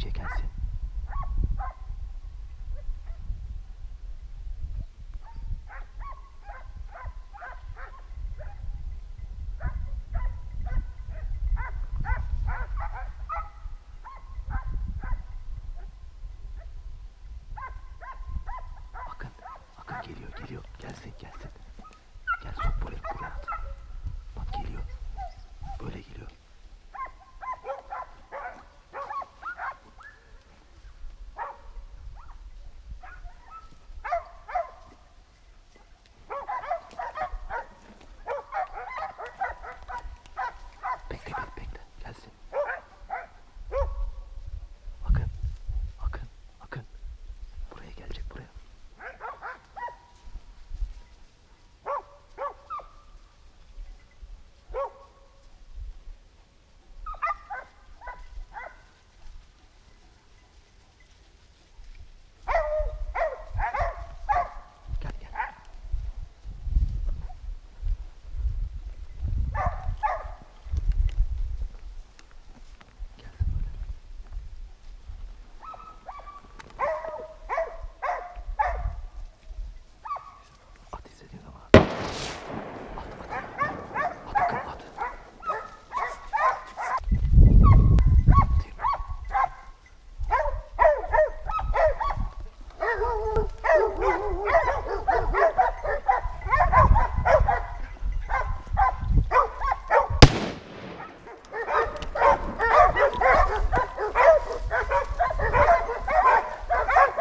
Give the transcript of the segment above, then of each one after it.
iyice gelsin.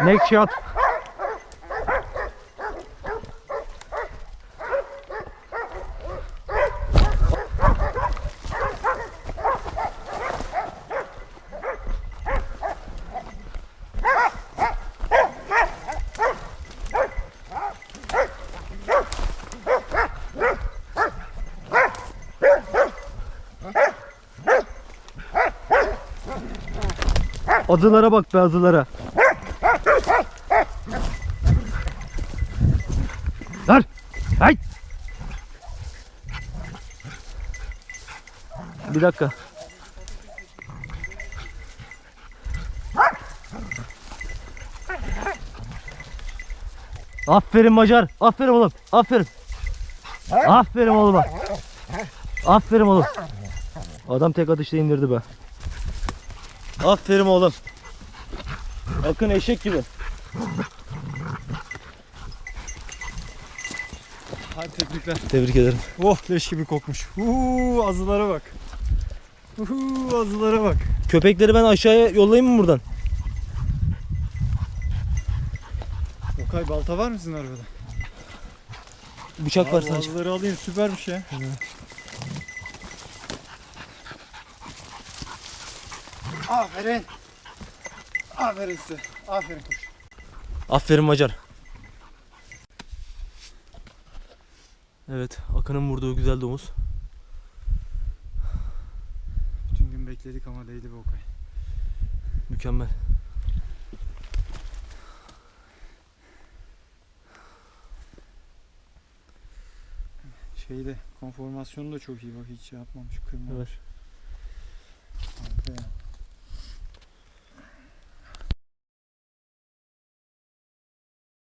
Next shot. Azılara bak be azılara. Dur. Hay. Bir dakika. Aferin Macar. Aferin oğlum. Aferin. Aferin oğlum. Aferin oğlum. Adam tek atışta indirdi be. Aferin oğlum. Akın eşek gibi. Hadi tebrikler. Tebrik ederim. Oh leş gibi kokmuş. Uuu azılara bak. Uuu azılara bak. Köpekleri ben aşağıya yollayayım mı buradan? Okay balta var mı sizin arabada? Bıçak var Abi, sadece. Azıları alayım süpermiş ya. Aferin. Aferin size. Aferin kuş. Aferin Macar. Evet, Akın'ın vurduğu güzel domuz. Bütün gün bekledik ama değdi be Okay. Mükemmel. Şeyde konformasyonu da çok iyi bak hiç şey yapmamış kırmamış. Evet.